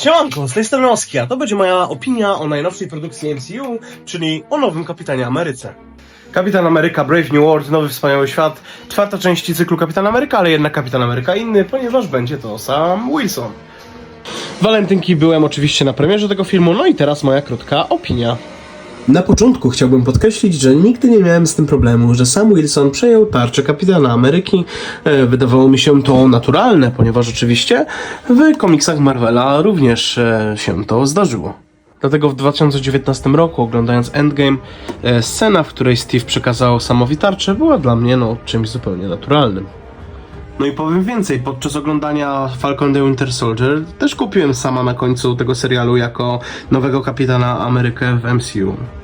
Siemanko, z tej strony Oski, a to będzie moja opinia o najnowszej produkcji MCU, czyli o nowym Kapitanie Ameryce. Kapitan Ameryka Brave New World, nowy wspaniały świat, czwarta część cyklu Kapitan Ameryka, ale jednak Kapitan Ameryka inny, ponieważ będzie to sam Wilson. Walentynki byłem oczywiście na premierze tego filmu, no i teraz moja krótka opinia. Na początku chciałbym podkreślić, że nigdy nie miałem z tym problemu, że Sam Wilson przejął tarczę kapitana Ameryki. E, Wydawało mi się to naturalne, ponieważ oczywiście w komiksach Marvela również e, się to zdarzyło. Dlatego w 2019 roku, oglądając Endgame, e, scena, w której Steve przekazał Samowi tarczę, była dla mnie no, czymś zupełnie naturalnym. No i powiem więcej, podczas oglądania Falcon the Winter Soldier też kupiłem sama na końcu tego serialu jako nowego kapitana Amerykę w MCU.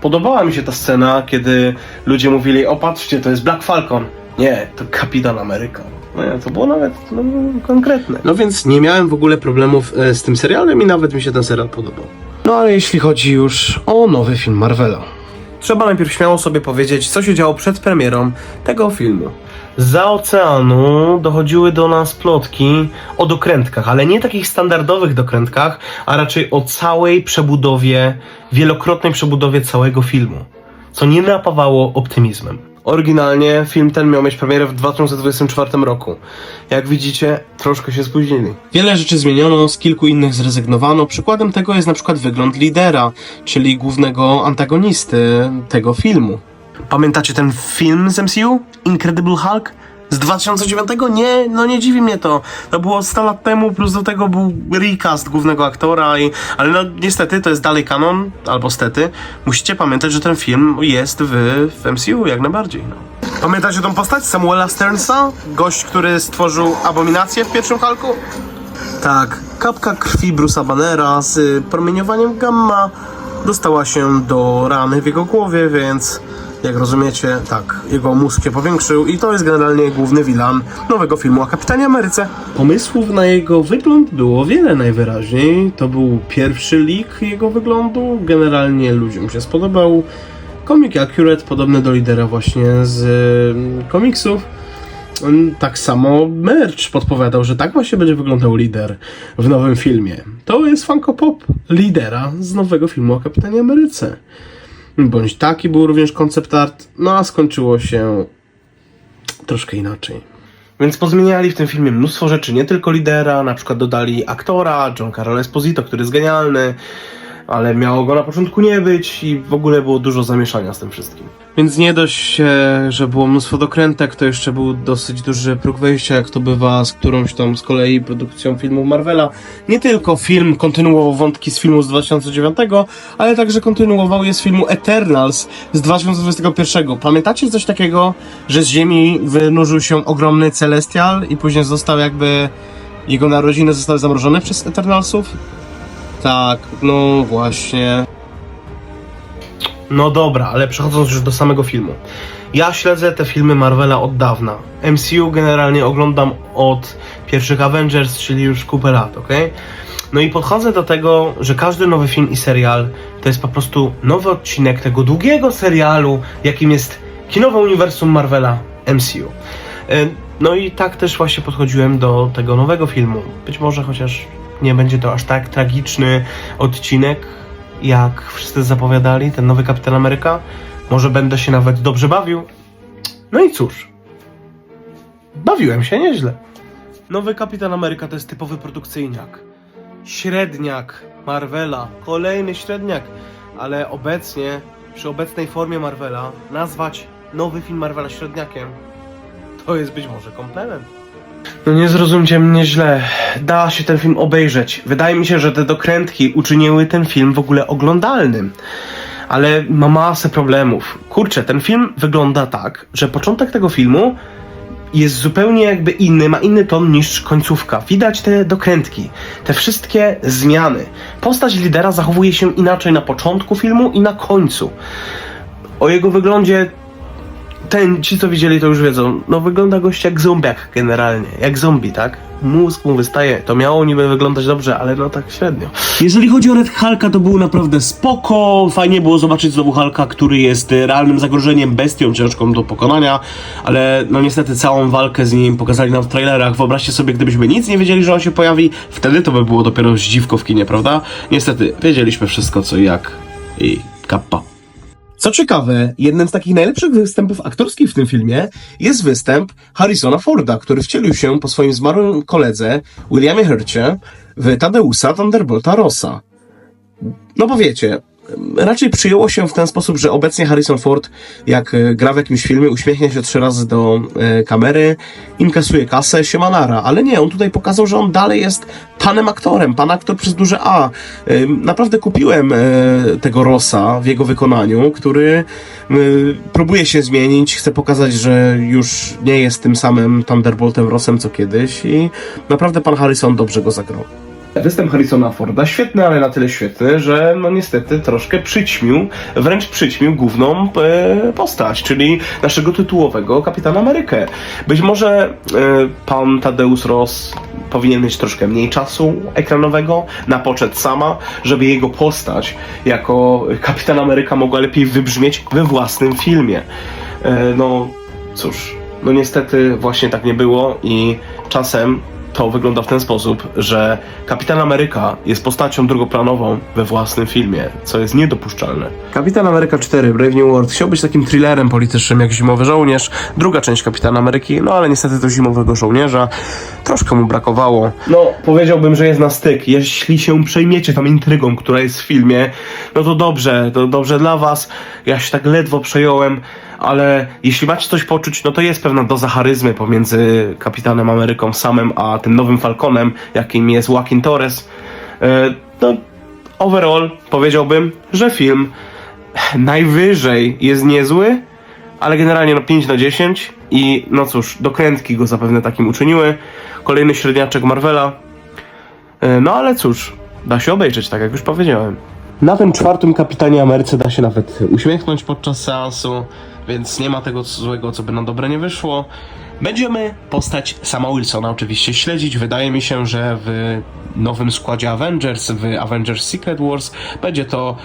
Podobała mi się ta scena, kiedy ludzie mówili, o patrzcie, to jest Black Falcon. Nie, to Kapitan Ameryka. No nie, to było nawet no, konkretne. No więc nie miałem w ogóle problemów e, z tym serialem i nawet mi się ten serial podobał. No ale jeśli chodzi już o nowy film Marvela. Trzeba najpierw śmiało sobie powiedzieć, co się działo przed premierą tego filmu. Za oceanu dochodziły do nas plotki o dokrętkach, ale nie takich standardowych dokrętkach, a raczej o całej przebudowie, wielokrotnej przebudowie całego filmu, co nie napawało optymizmem. Oryginalnie film ten miał mieć premierę w 2024 roku. Jak widzicie, troszkę się spóźnili. Wiele rzeczy zmieniono, z kilku innych zrezygnowano. Przykładem tego jest na przykład wygląd lidera, czyli głównego antagonisty tego filmu. Pamiętacie ten film z MCU? Incredible Hulk? Z 2009? Nie, no nie dziwi mnie to. To było 100 lat temu, plus do tego był recast głównego aktora, i, ale no niestety to jest dalej kanon, albo stety. Musicie pamiętać, że ten film jest w, w MCU jak najbardziej. No. Pamiętacie tą postać Samuela Sternsa? Gość, który stworzył abominację w pierwszym Hulku? Tak, kapka krwi Bruce'a Bannera z promieniowaniem gamma dostała się do rany w jego głowie, więc jak rozumiecie, tak, jego mózg się powiększył i to jest generalnie główny wilan nowego filmu o Kapitanie Ameryce. Pomysłów na jego wygląd było wiele najwyraźniej. To był pierwszy leak jego wyglądu, generalnie ludziom się spodobał. Comic Accurate, podobny do lidera właśnie z y, komiksów. Mm, Tak samo merch podpowiadał, że tak właśnie będzie wyglądał lider w nowym filmie. To jest Funko Pop lidera z nowego filmu o Kapitanie Ameryce. Bądź taki był również koncept art, no a skończyło się troszkę inaczej. Więc pozmieniali w tym filmie mnóstwo rzeczy, nie tylko lidera, na przykład dodali aktora, John Carroll Esposito, który jest genialny, ale miało go na początku nie być i w ogóle było dużo zamieszania z tym wszystkim. Więc nie dość, że było mnóstwo dokrętek, to jeszcze był dosyć duży próg wejścia, jak to bywa z którąś tam z kolei produkcją filmów Marvela. Nie tylko film kontynuował wątki z filmu z 2009, ale także kontynuował je z filmu Eternals z 2021. Pamiętacie coś takiego, że z Ziemi wynurzył się ogromny Celestial i później został jakby... Jego narodziny zostały zamrożone przez Eternalsów? Tak, no właśnie. No dobra, ale przechodząc już do samego filmu. Ja śledzę te filmy Marvela od dawna. MCU generalnie oglądam od pierwszych Avengers, czyli już kupę lat, ok? No i podchodzę do tego, że każdy nowy film i serial to jest po prostu nowy odcinek tego długiego serialu, jakim jest kinowe uniwersum Marvela MCU. Y, No i tak też właśnie podchodziłem do tego nowego filmu. Być może chociaż nie będzie to aż tak tragiczny odcinek, jak wszyscy zapowiadali, ten nowy Kapitan Ameryka. Może będę się nawet dobrze bawił. No i cóż. Bawiłem się nieźle. Nowy Kapitan Ameryka to jest typowy produkcyjniak. Średniak Marvela. Kolejny średniak. Ale obecnie, przy obecnej formie Marvela, nazwać nowy film Marvela średniakiem to jest być może komplement. No nie zrozumcie mnie źle. Da się ten film obejrzeć. Wydaje mi się, że te dokrętki uczyniły ten film w ogóle oglądalnym. Ale ma masę problemów. Kurczę, ten film wygląda tak, że początek tego filmu jest zupełnie jakby inny, ma inny ton niż końcówka. Widać te dokrętki, te wszystkie zmiany. Postać lidera zachowuje się inaczej na początku filmu i na końcu. O jego wyglądzie ten, ci co widzieli to już wiedzą, no wygląda gość jak zombiak generalnie, jak zombie, tak? Mózg mu wystaje, to miało niby wyglądać dobrze, ale no tak średnio. Jeżeli chodzi o Red Hulka, to był naprawdę spoko. Fajnie było zobaczyć znowu Hulka, który jest realnym zagrożeniem, bestią ciężką do pokonania, ale no niestety całą walkę z nim pokazali nam w trailerach. Wyobraźcie sobie, gdybyśmy nic nie wiedzieli, że on się pojawi, wtedy to by było dopiero zdziwko w kinie, prawda? Niestety, wiedzieliśmy wszystko co i jak i kappa. Co ciekawe, jednym z takich najlepszych występów aktorskich w tym filmie jest występ Harrisona Forda, który wcielił się po swoim zmarłym koledze Williamie Hurcie w Tadeusa Thunderbolta Rossa. No bo wiecie, raczej przyjęło się w ten sposób, że obecnie Harrison Ford, jak e, gra w jakimś filmie, uśmiechnie się trzy razy do e, kamery, inkasuje kasę, się manara. Ale nie, on tutaj pokazał, że on dalej jest panem aktorem, pan aktor przez duże A. E, naprawdę kupiłem tego Rossa w jego wykonaniu, który próbuje się zmienić, chce pokazać, że już nie jest tym samym Thunderboltem Rossem co kiedyś i naprawdę pan Harrison dobrze go zagrał. Występ Harrisona Forda świetny, ale na tyle świetny, że no niestety troszkę przyćmił, wręcz przyćmił główną e, postać, czyli naszego tytułowego Kapitana Amerykę. Być może e, pan Tadeusz Ross powinien mieć troszkę mniej czasu ekranowego na poczet sama, żeby jego postać jako Kapitan Ameryka mogła lepiej wybrzmieć we własnym filmie. E, no cóż, no niestety właśnie tak nie było i czasem to wygląda w ten sposób, że Kapitan Ameryka jest postacią drugoplanową we własnym filmie, co jest niedopuszczalne. Kapitan Ameryka 4 Brave New World chciał być takim thrillerem politycznym jak Zimowy Żołnierz, druga część Kapitana Ameryki, no ale niestety do Zimowego Żołnierza troszkę mu brakowało. No, powiedziałbym, że jest na styk. Jeśli się przejmiecie tą intrygą, która jest w filmie, no to dobrze, to dobrze dla was. Ja się tak ledwo przejąłem, ale jeśli macie coś poczuć, no to jest pewna doza charyzmy pomiędzy Kapitanem Ameryką samym, a tym nowym Falconem, jakim jest Joaquin Torres. E, No, overall powiedziałbym, że film najwyżej jest niezły, ale generalnie no 5 na 10 i no cóż, dokrętki go zapewne takim uczyniły. Kolejny średniaczek Marvela. E, No ale cóż, da się obejrzeć, tak jak już powiedziałem. Na tym czwartym Kapitanie Ameryce da się nawet uśmiechnąć podczas seansu, więc nie ma tego złego, co by na dobre nie wyszło. Będziemy postać sama Wilsona oczywiście śledzić. Wydaje mi się, że w nowym składzie Avengers, w Avengers Secret Wars, będzie to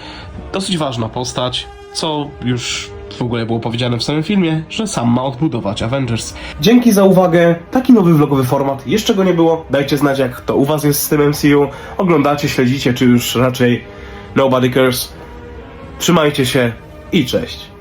dosyć ważna postać, co już w ogóle było powiedziane w samym filmie, że sam ma odbudować Avengers. Dzięki za uwagę. Taki nowy vlogowy format. Jeszcze go nie było. Dajcie znać, jak to u Was jest z tym MCU. Oglądacie, śledzicie, czy już raczej nobody cares. Trzymajcie się i cześć.